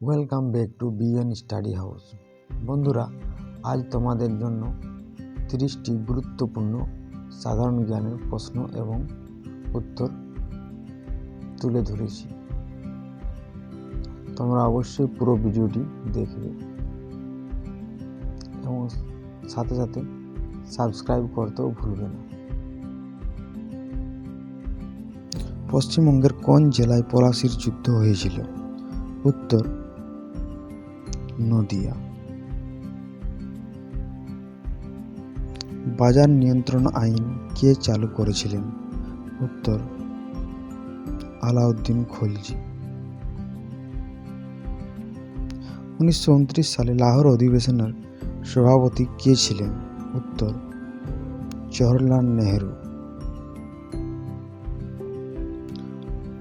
Welcome back to BN study house বন্ধুরা, আজ তোমাদের জন্য তিরিশটি গুরুত্বপূর্ণ সাধারণ জ্ঞানের প্রশ্ন এবং উত্তর তুলে ধরেছি। তোমরা অবশ্যই পুরো ভিডিওটি দেখবে এবং সাথে সাথে সাবস্ক্রাইব করতেও ভুলবে না। পশ্চিমবঙ্গের কোন জেলায় পলাশির যুদ্ধ হয়েছিল? উত্তর নদিয়া। বাজার নিয়ন্ত্রণ আইন কে চালু করেছিলেন? উত্তর, আলাউদ্দিন খলজি। উনিশশো উনত্রিশ সালে লাহোর অধিবেশনের সভাপতি কে ছিলেন? উত্তর, Jawaharlal Nehru.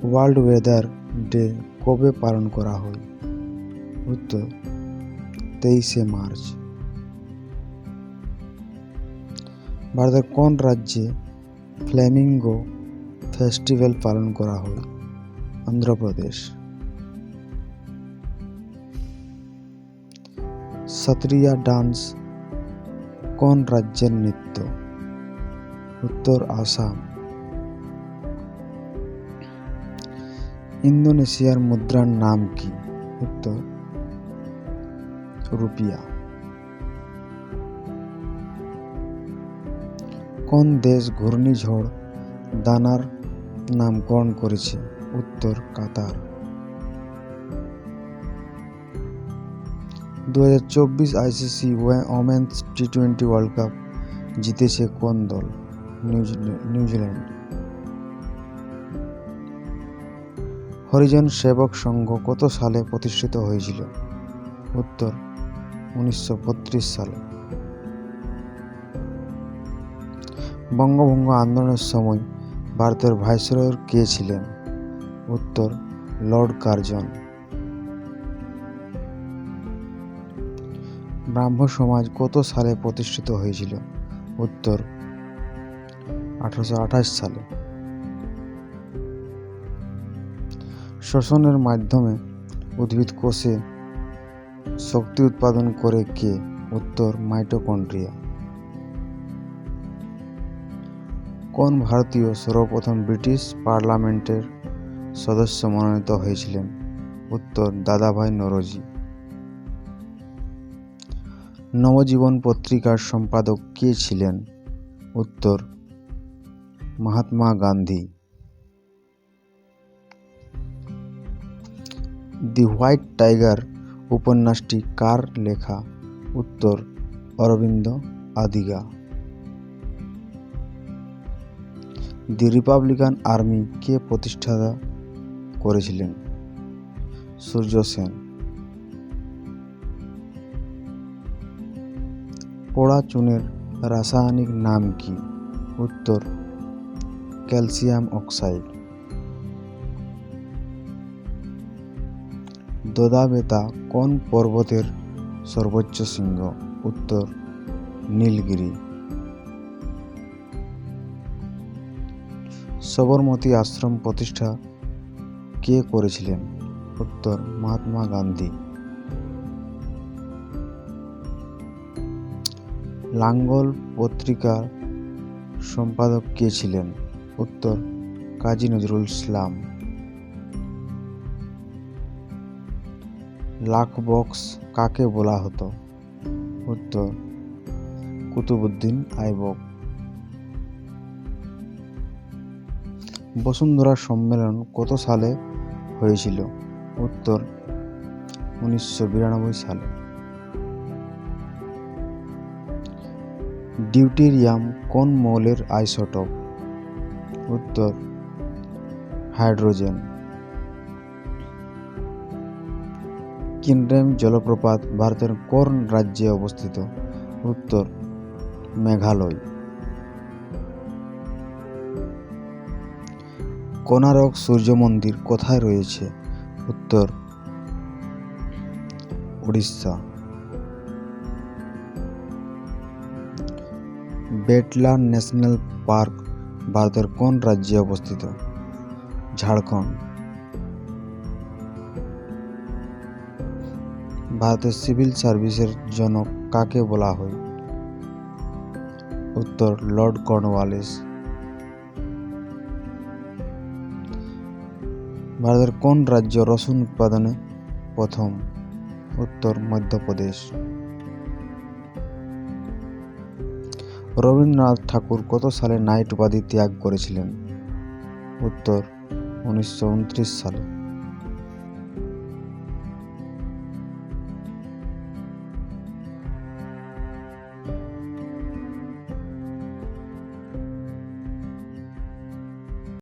World weather day কবে পালন করা হয়? উত্তর তেইশে মার্চ ভারতের কোন রাজ্যে ফ্ল্যামিঙ্গো ফেস্টিভ্যাল পালন করা হয় অন্ধ্রপ্রদেশ সত্রিয়া ডান্স কোন রাজ্যের নৃত্য উত্তর আসাম ইন্দোনেশিয়ার মুদ্রার নাম কি উত্তর রুপিয়া। কোন দেশ ঘূর্ণিঝড় দানার নামকরণ করেছে? উত্তর কাতার। দু হাজার চব্বিশ ICC women's T twenty world cup জিতেছে কোন দল? New Zealand New Zealand. হরিজন সেবক সংঘ কত সালে প্রতিষ্ঠিত হয়েছিল? উত্তর উনিশশো বত্রিশ সালে। বঙ্গভঙ্গ আন্দোলনের সময় ভারতের ভাইসরয়ের কে ছিলেন? উত্তর, লর্ড কার্জন। ব্রাহ্ম সমাজ কত সালে প্রতিষ্ঠিত হয়েছিল? উত্তর, আঠারোশো আঠাশ সালে। শোষণের মাধ্যমে উদ্ভিদ কোষে শক্তি উৎপাদন করে কে? উত্তর, মাইটোকন্ড্রিয়া। কোন ভারতীয় সর্বপ্রথম ব্রিটিশ পার্লামেন্টের সদস্য মনোনীত হয়েছিলেন? উত্তর, দাদাভাই নরজি। নবজীবন পত্রিকার সম্পাদক কে ছিলেন? উত্তর, Mahatma Gandhi. The white tiger উপন্যাসটি কার লেখা? উত্তর, Aravind Adiga. The republican army কে প্রতিষ্ঠা করেছিলেন? সূর্য সেন। পোড়া চুনের রাসায়নিক নাম কি? উত্তর, ক্যালসিয়াম অক্সাইড। দোদাবেতা কোন পর্বতের সর্বোচ্চ শৃঙ্গ? উত্তর, নীলগিরি। সবরমতী আশ্রম প্রতিষ্ঠা কে করেছিলেন? উত্তর, মহাত্মা গান্ধী। লাঙ্গল পত্রিকার সম্পাদক কে ছিলেন? উত্তর, কাজী নজরুল ইসলাম। লাখ বক্স কাকে বলা হতো? উত্তর, কুতুবুদ্দিন আইবক। বসুন্ধরা সম্মেলন কত সালে হয়েছিল? উত্তর, উনিশশো বিরানব্বই সালে। ডিউটেরিয়াম কোন মৌলের আইসোটপ? উত্তর, হাইড্রোজেন। কিনড্রেম জলপ্রপাত ভারতের কোন রাজ্যে অবস্থিত? উত্তর, মেঘালয়। কোনারক সূর্য মন্দির কোথায় রয়েছে? উত্তর, উড়িষ্যা। বেটলা ন্যাশনাল পার্ক ভারতের কোন রাজ্যে অবস্থিত? ঝাড়খণ্ড। ভারতের সিভিল সার্ভিসের জনক কাকে বলা হয়? উত্তর, লর্ড কর্নওয়ালিস। ভারতের কোন রাজ্য রসুন উৎপাদনে প্রথম? উত্তর, মধ্যপ্রদেশ। রবীন্দ্রনাথ ঠাকুর কত সালে নাইট উপাধি ত্যাগ করেছিলেন? উত্তর, উনিশশো উনত্রিশ সালে।